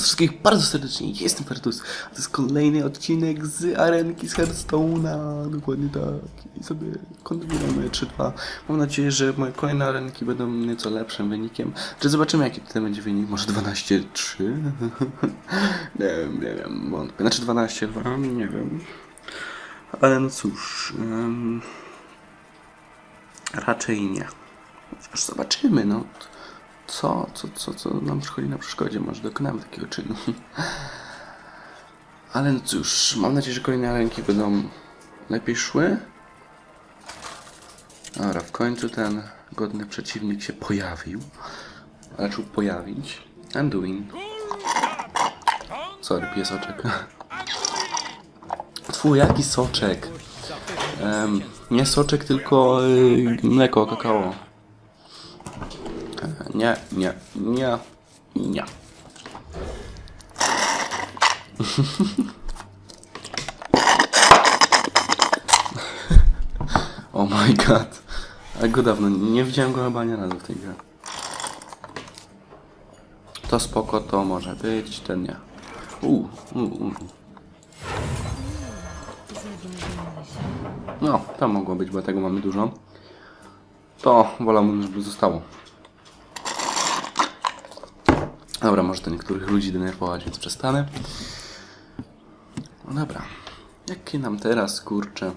was wszystkich bardzo serdecznie, jestem Fertus, a to jest kolejny odcinek z arenki z Hearthstone'a, dokładnie tak. I sobie kontynuujemy 3-2. Mam nadzieję, że moje kolejne arenki będą nieco lepszym wynikiem. Czy zobaczymy jaki tutaj będzie wynik, może 12-3? nie wiem, nie wiem, wątpię. Znaczy 12 chyba, nie wiem. Ale no cóż, em, raczej nie. Chociaż zobaczymy, no. Co, co, co, co nam przychodzi na przeszkodzie? Może dokonamy takiego czynu. Ale no cóż, mam nadzieję, że kolejne ręki będą lepiej szły. Dobra, w końcu ten godny przeciwnik się pojawił. Raczył pojawić. Anduin. Sorry, piesoczek. Twój, jaki soczek? Em, nie soczek, tylko y, mleko, kakao. Nie, nie, nie, nie. oh my god. Ale go dawno, nie widziałem go chyba nie razu w tej grze. To spoko, to może być, ten nie. No, to mogło być, bo tego mamy dużo. To wolałbym, żeby zostało. Dobra, może to niektórych ludzi denerwować, więc przestanę. No dobra. Jakie nam teraz, kurczę...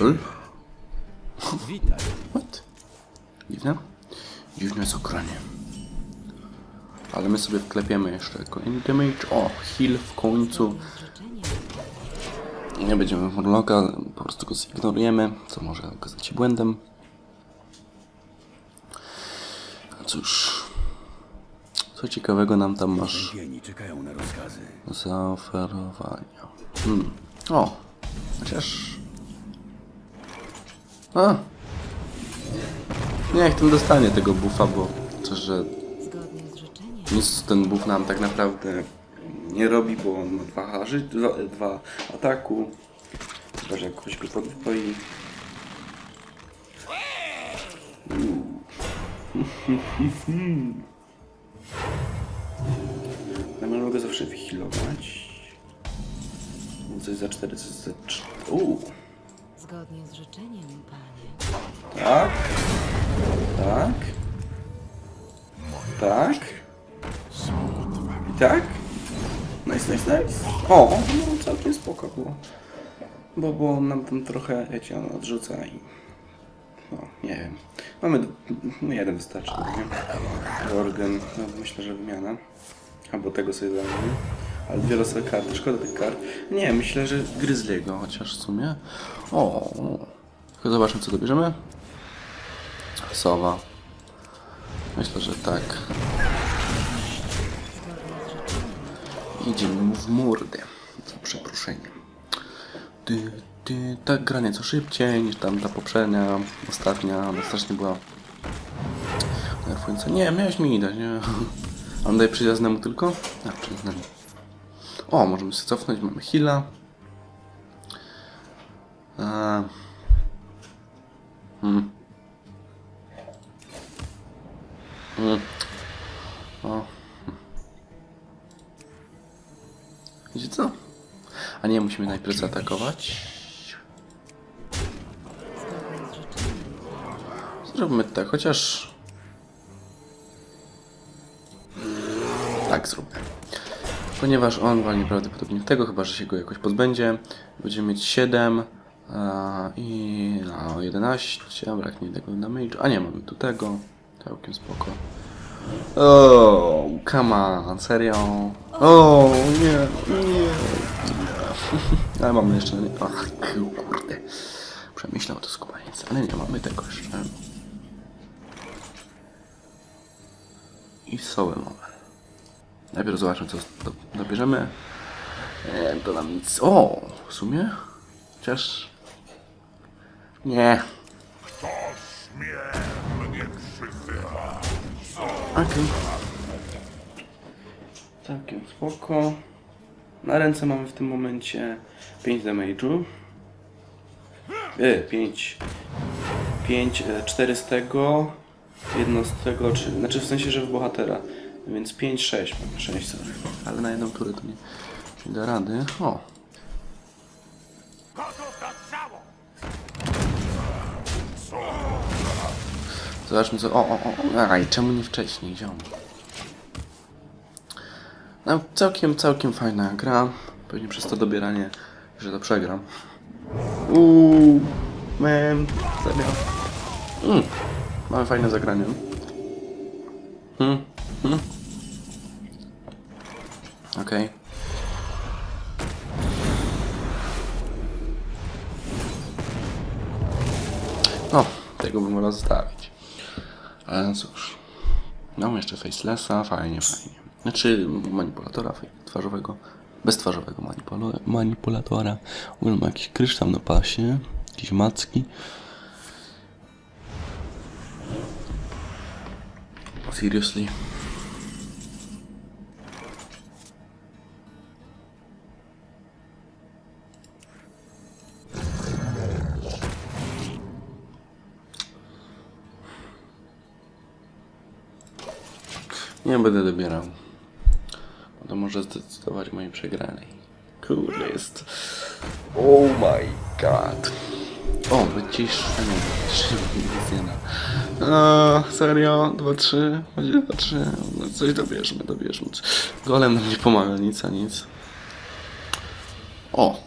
Ul? Witaj. What? Dziwne? Dziwne okranie. Ale my sobie wklepiemy jeszcze kolejny damage. O, heal w końcu. Nie będziemy Morloka, po prostu go zignorujemy, co może okazać się błędem. A cóż, co ciekawego nam tam masz czekają na rozkazy. zaoferowania? Hmm. O, chociaż... A! Niech ten dostanie tego buffa, bo to, że Zgodnie z życzeniem. nic ten buff nam tak naprawdę nie robi, bo on ma dwa, harzy, dwa, dwa ataku. Chyba, że jakoś go podwoi. Ja mogę zawsze wyhealować. Coś za 4, coś za 3. Uuu. Zgodnie z życzeniem, panie. Tak. Tak. Tak. I tak. Nice, nice, nice. O, no całkiem spoko było. Bo, bo nam tam trochę, wiecie, on odrzuca i... No, nie wiem. Mamy... No jeden wystarczy, nie? Organ, no myślę, że wymiana. Albo tego sobie damy. Ale dwie losowe karty, szkoda tych kart. Nie, myślę, że Gryzliego, chociaż w sumie. O, tylko zobaczmy co dobierzemy. Sowa. Myślę, że tak. Idziemy w mordę. Za przeproszeniem. Ty, ty, tak gra nieco szybciej niż tam ta poprzednia, ostatnia. Ona strasznie była nerwująca. Nie, miałeś mi dać, nie? A On daje przyjaznemu tylko? A, przyjaznemu. O, możemy się cofnąć, mamy heala. Eee. Hmm. Mm. O. Wiecie co? A nie, musimy najpierw zaatakować. Zróbmy tak, chociaż... Tak zróbmy. Ponieważ on walnie prawdopodobnie w tego, chyba że się go jakoś pozbędzie. Będziemy mieć 7 a, i no, 11, a braknie tego damage. A nie, mamy tu tego. Całkiem spoko. O, come on, serio? O, nie, nie. Ale mamy jeszcze... Ach, kurde. Przemyślał to skubaniec, ale nie mamy tego jeszcze. I sołę mamy. Najpierw zobaczmy, co do- dobierzemy. E, to nam nic... O, w sumie? Chociaż... Nie. Okej. Całkiem spoko. Na ręce mamy w tym momencie 5 damage'u. E, 5. 5, 4 z tego. Jednostek, czy, znaczy w sensie, że w bohatera. Więc 5, 6, mamy 6 sorry. Ale na jedną turę to nie, nie da rady. O! Zobaczmy co. O, o, o. Aj, czemu nie wcześniej, ziom? No, całkiem, całkiem fajna gra. Pewnie przez to dobieranie, że to przegram. Uuu, man, serio. Mm, mamy fajne zagranie. Hmm, hmm. Okej. No, tego bym wolał zostawić. Ale no cóż. Mam jeszcze facelessa, fajnie, fajnie. Znaczy manipulatora twarzowego, beztwarzowego manipula- manipulatora. W ogóle ma jakiś kryształ na pasie, jakieś macki. Seriously. Nie będę dobierał. Bo to może zdecydować mojej przegranej. Kurde, jest. Oh my god. O, wyciszenie. Nic nie da. A, serio? 2-3? Będzie 2-3. No coś dobierzmy, dobierzmy. Golem nam nie pomaga, nic a nic. O!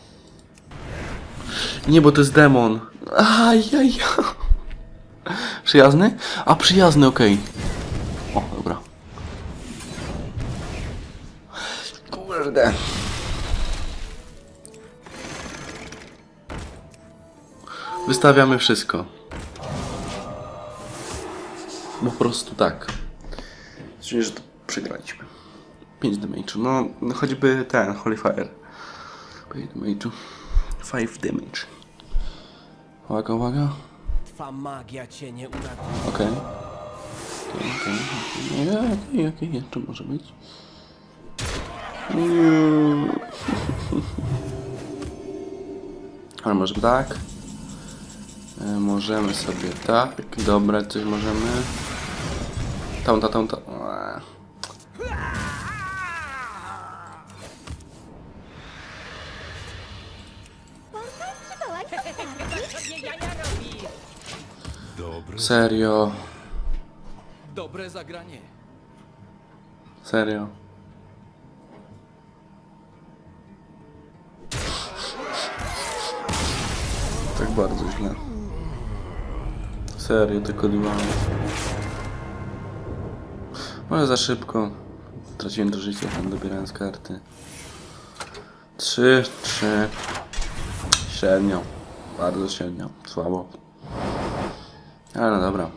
Nie, bo to jest demon. Ajajaj. Przyjazny? A, przyjazny, okej. O, dobra. Kurde. Wystawiamy wszystko. Po prostu tak. Czuję, że to przegraliśmy. 5 damage'u. No, no choćby ten, Holy Fire. 5 damage'u. 5 damage. Uwaga, uwaga. Twa magia cię nie uratuje. Okej. Okej, okej. Nie, Okej, okej, jeszcze może być. Nie. Ale może tak. E, Możemy sobie tak. Dobra, coś możemy. Tamta, tamta. Eee. Serio, Dobre zagranie. serio. Tak bardzo źle. Serio, tylko dwa. Może za szybko. Straciłem to życie tam dobierając karty. Trzy, trzy. Średnio. Bardzo średnio. Słabo. Ale no dobra.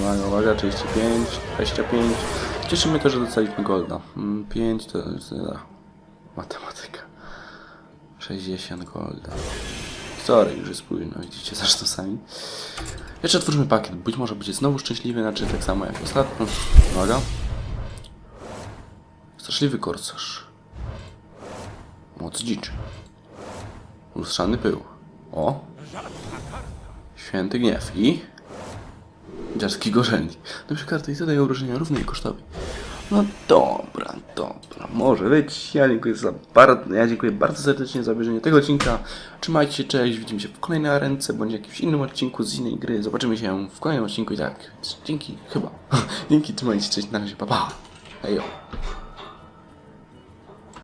Uwaga, uwaga, 35, 25. Cieszy mnie to, że dostaliśmy golda. 5 to jest. Matematyka. 60 golda. Sorry, już jest późno, widzicie zresztą sami. Jeszcze otwórzmy pakiet. Być może będzie znowu szczęśliwy, znaczy tak samo jak ostatnio. Uwaga. Straszliwy korcarz. Moc dziczy. Lustrzany pył. O. Święty gniew i... Dziarski gorzelnik. Dobrze, karty i zadaje obrażenia równej kosztowi. No dobra, dobra, może być. Ja dziękuję za bardzo, ja dziękuję bardzo serdecznie za obejrzenie tego odcinka. Trzymajcie się, cześć, widzimy się w kolejnej arence, bądź jakimś innym odcinku z innej gry. Zobaczymy się w kolejnym odcinku i tak. Dzięki, chyba. Dzięki, trzymajcie się, cześć, na razie, pa pa. Hejo.